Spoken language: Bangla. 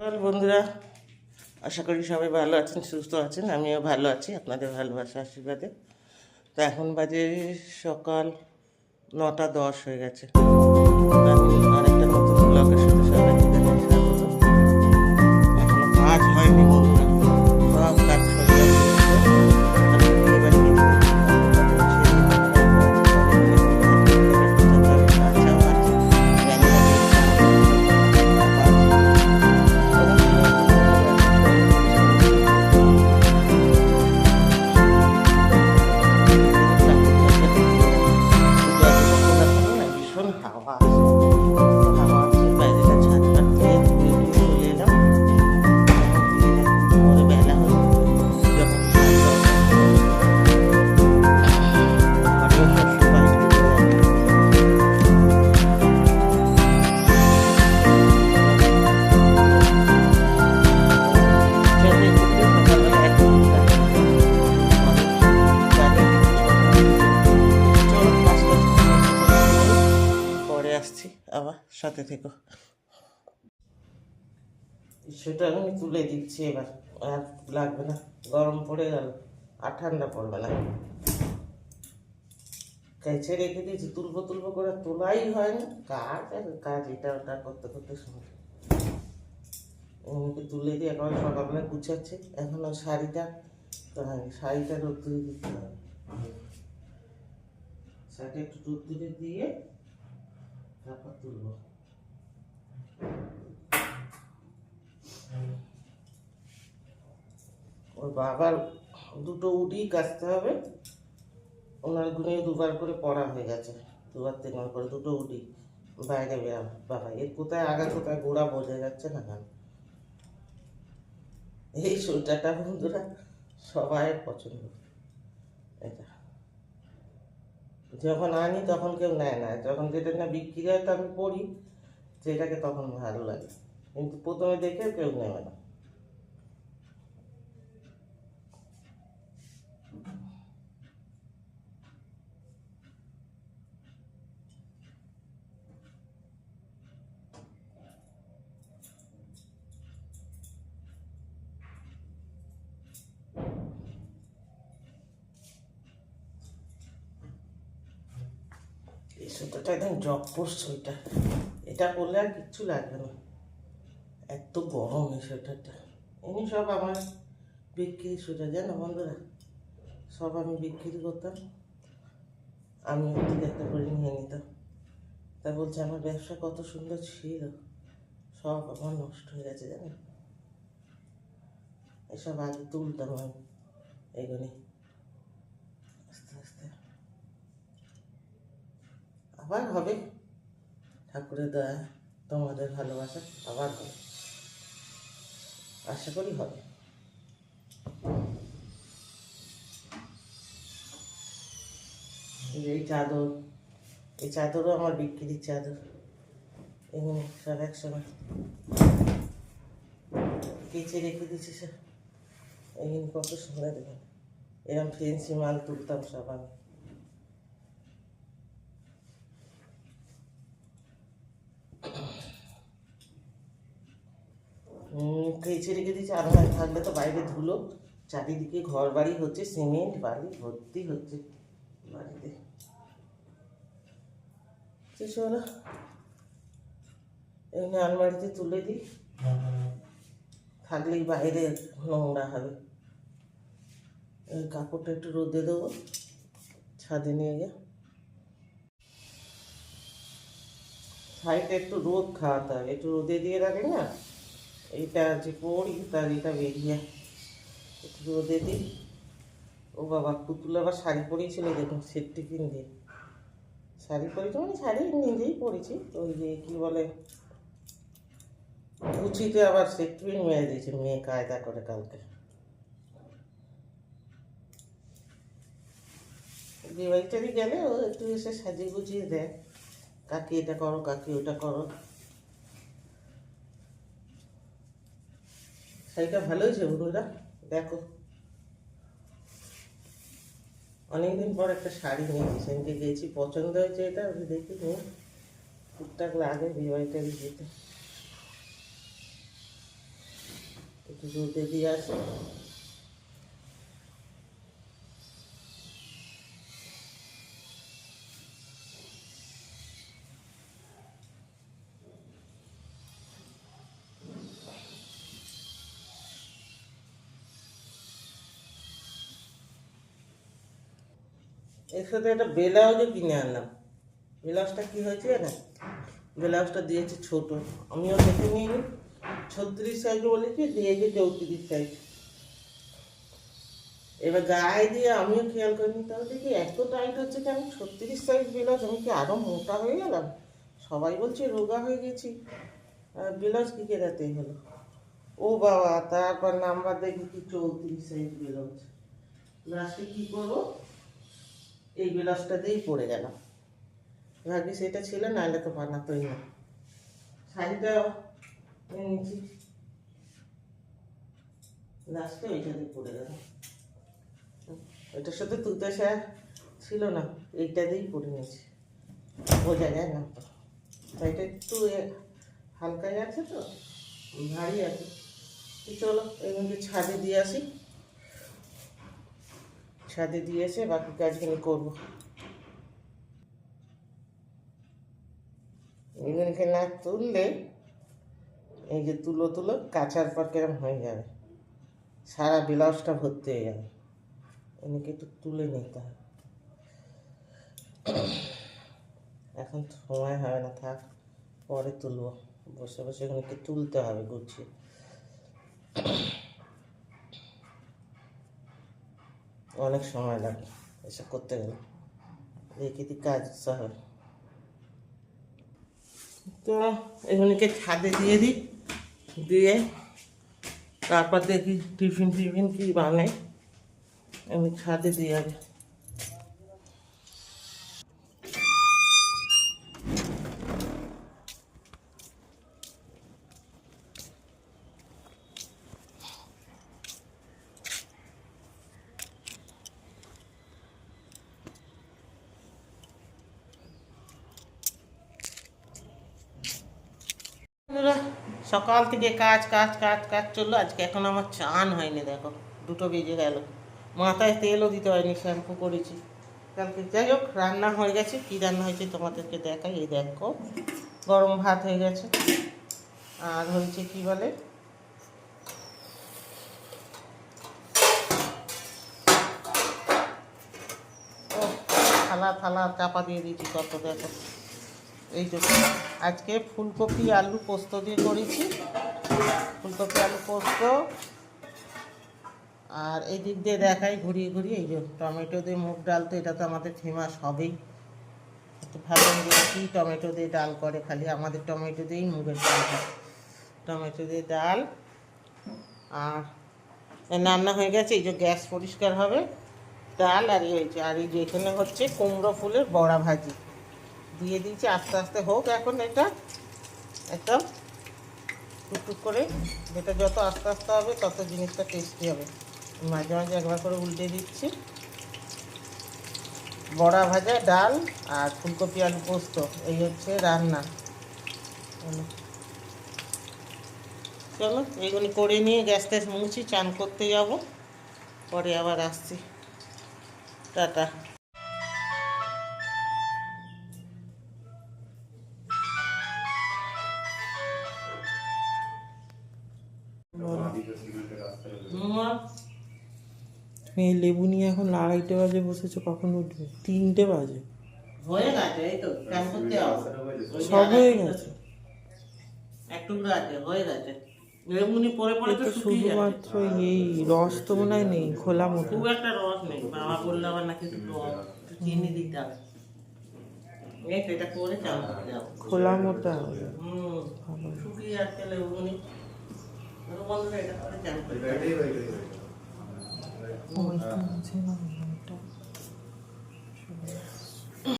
বন্ধুরা, আশা করি সবাই ভালো আছেন, সুস্থ আছেন, আমিও ভালো আছি, আপনাদের ভালোবাসা, আশীর্বাদে। তো এখন বাজে সকাল নটা দশ হয়ে গেছে। সাথে থেকো। সেটা আমি তুলে দিচ্ছি এবার। আর লাগবে না। গরম পড়ে গেল। আর ঠান্ডা পড়বে না। কেছে রেখে দিয়েছি। তুলবো তুলবো করে তোলাই হয় না। কাজ? আর কাজ এটা ওটা করতে করতে সময়। এমনিকে তুলে দিয়ে একেবারে সকালবেলা গুছাচ্ছে। এখনও শাড়িটা তো হ্যাঁ শাড়িটা রোদ্দুরে দিতে হবে। শাড়িটা একটু রোদ্দুরে দিয়ে তারপর তুলবো। ওর বাবার দুটো উডি কাচতে হবে। ওনার গুনে দুবার করে পড়া হয়ে গেছে, দুবার তিনবার করে, দুটো উডি বাইরে বেরা বাবা, এর কোথায় আগা, কোথায় গোড়া বোঝা যাচ্ছে না কেন? এই সোয়েটারটা বন্ধুরা সবাই পছন্দ। এটা। যখন আনি তখন কেউ নেয় না, যখন যেটা না বিক্রি হয় তো আমি পড়ি। সেটাকে তখন ভালো লাগে। কিন্তু প্রথমে দেখে কেউ নেবে না। সোয়েটারটা একদম জপর সোয়েটার এটা করলে আর কিচ্ছু লাগবে না। এত গরম এই সোয়েটারটা। এমনি সব আমার বিক্রি, সোয়েটার জানো বন্ধুরা? সব আমি বিক্রি করতাম। আমি ওর একটা করে নিয়ে নিতাম। তা বলছে, আমার ব্যবসা কত সুন্দর ছিল। সব আমার নষ্ট হয়ে গেছে জানো। এসব আগে তুলতাম আমি এগুলি। আস্তে আস্তে। আবার হবে। ঠাকুরের দয়া, তোমাদের ভালোবাসা আবার হবে। আশা করি হবে। এই চাদর, এই চাদরও আমার বিক্রির চাদর। এগুলো সব একসঙ্গে। কেচে রেখে দিচ্ছি সব এগুলো কত সুন্দর দেখুন। এরকম ফেন্সি মাল তুলতাম সব আমি। কেচে রেখে দিয়েছি, আরও ভাই থাকলে তো, বাইরে ধুলো। চারিদিকে ঘর বাড়ি হচ্ছে, সিমেন্ট বালি ভর্তি হচ্ছে বাড়িতে। এমনি আলমারিতে তুলে দিই। থাকলেই বাইরে নোংরা হবে। কাপড়টা একটু রোদে দেবো, ছাদে নিয়ে গিয়ে। শাড়িটা একটু রোদ খাওয়াতে হবে একটু রোদে দিয়ে রাখে না? এইটা যে পরি তার এটা বেরিয়ে একটু রোদে দিই ও বাবা, পুতুল আবার শাড়ি পরেছিল দেখুন সেটটি দিয়ে শাড়ি পরেছি মানে শাড়ি নিজেই পরেছি তো ওই যে কী বলে কুচিতে আবার সেট টিফিন মেরে দিয়েছে মেয়ে কায়দা করে কালকে। বিয়ে গেলে ও একটু এসে সাজিয়ে গুছিয়ে দেয়। কাকি এটা করো, কাকি ওটা করো। শাড়িটা ভালো হয়েছে বন্ধুরা? দেখো। অনেকদিন পর একটা শাড়ি নিয়েছি সেদিনকে গেছি পছন্দ হয়েছে এটা, আমি দেখি নিয়ে টুকটাক লাগে বিয়ে বাড়িটা যেতে একটু দিয়ে আসি। এর সাথে একটা ব্লাউজও কিনে আনলাম। ব্লাউজটা কি হয়েছে না ব্লাউজটা দিয়েছে ছোট। আমিও দেখে নিইনি। ছত্রিশ সাইজ বলেছি, দিয়েছে চৌত্রিশ সাইজ এবার গায়ে দিয়ে আমিও খেয়াল করিনি। তাহলে দেখি এত টাইট হচ্ছে কেন? ছত্রিশ সাইজ ব্লাউজ, আমি কি আরও মোটা হয়ে গেলাম? সবাই বলছে রোগা হয়ে গেছি। ব্লাউজ কী কেরাতেই হলো? ও বাবা, তারপর নাম্বার দেখি কি চৌত্রিশ সাইজ ব্লাউজ। লাস্টে কী করব? এই ব্লাউজটা দিয়েই পড়ে গেলাম ভাবি সেটা ছিল, নাহলে তো বানাতোই না। শাড়িটা নিয়েছি। লাস্টে দিয়ে পড়ে গেল। ওইটার সাথে তুতে শাড়ি ছিল না এইটা দিয়েই পরে নিয়েছি। বোঝা যায় না তো। এটা একটু হালকাই আছে তো, ভারী আছে। চলো এগুলোকে ছাদে দিয়ে আসি। ছাদে দিয়ে এসে বাকি কাজগুলো করব। এগুলোকে না তুললে, এই যে তুলো তুলো কাচার পর কেরম হয়ে যাবে। সারা ব্লাউজটা ভর্তি হয়ে যাবে। এনাকে একটু তুলে নিতে হবে। এখন সময় হবে না, থাক, পরে তুলবো। বসে বসে এগুলোকে তুলতে হবে, গুছিয়ে। অনেক সময় লাগে এসব করতে গেলে। দেখি কাজ সহজ তো এগুলিকে ছাদে দিয়ে দিই দিয়ে তারপর দেখি টিফিন টিফিন কী বানাই আমি ছাদে দিয়ে আগে সকাল থেকে কাজ কাজ কাজ কাজ চলল। আজকে এখন আমার চান হয়নি, দেখো। দুটো বেজে গেল। মাথায় তেলও দিতে হয়নি, শ্যাম্পু করেছি। কালকে যাই হোক, রান্না হয়ে গেছে। কী রান্না হয়েছে তোমাদেরকে দেখাই। এই দেখো, গরম ভাত হয়ে গেছে। আর হয়েছে কি বলে? থালা থালা চাপা দিয়ে দিয়েছি কত দেখো এই তো আজকে ফুলকপি আলু পোস্ত দিয়ে করেছি। ফুলকপি আলু পোস্ত। আর এই দিক দিয়ে দেখাই, ঘুরিয়ে ঘুরিয়ে, এই যে টমেটো দিয়ে মুগ ডাল তো এটা তো আমাদের ফেমাস হবেই। ভালো কি, টমেটো দিয়ে ডাল করে খালি, আমাদের টমেটো দিয়েই মুগের ডাল হয়। টমেটো দিয়ে ডাল। আর রান্না হয়ে গেছে, এই যে গ্যাস পরিষ্কার হবে, ডাল আর এই হয়েছে আর এই যে এখানে হচ্ছে কুমড়ো ফুলের বড়া ভাজি। দিয়ে দিয়েছি, আস্তে আস্তে হোক এখন এটা। একদম টুকটুক করে, যেটা যত আস্তে আস্তে হবে, তত জিনিসটা টেস্টি হবে। মাঝে মাঝে একবার করে উল্টে দিচ্ছি। বড়া ভাজা, ডাল আর ফুলকপি আলু পোস্ত, এই হচ্ছে রান্না। চলো, এইগুলি করে নিয়ে গ্যাস ট্যাস মুছি, চান করতে যাব। পরে আবার আসছি। টাটা। এই লেবু নিয়ে এখন আড়াইটে বাজে বসেছো কখন উঠবে? তিনটে বাজে। হয়ে গেছে এই তো চান করতে সব হয়ে গেছে। একটু আছে হয়ে গেছে। লেবুনি পরে পরে তো শুধুমাত্র এই রস তো মনে হয় নেই খোলা মোটা খুব একটা রস নেই। বাবা বলল আবার নাকি একটু চিনি দিতে হবে। এটা করে চান করতে যাব খোলা মোটা হুম শুকিয়ে যাচ্ছে লেবুনি বন্ধুরা এটা করে চান করতে ওইটা আছে না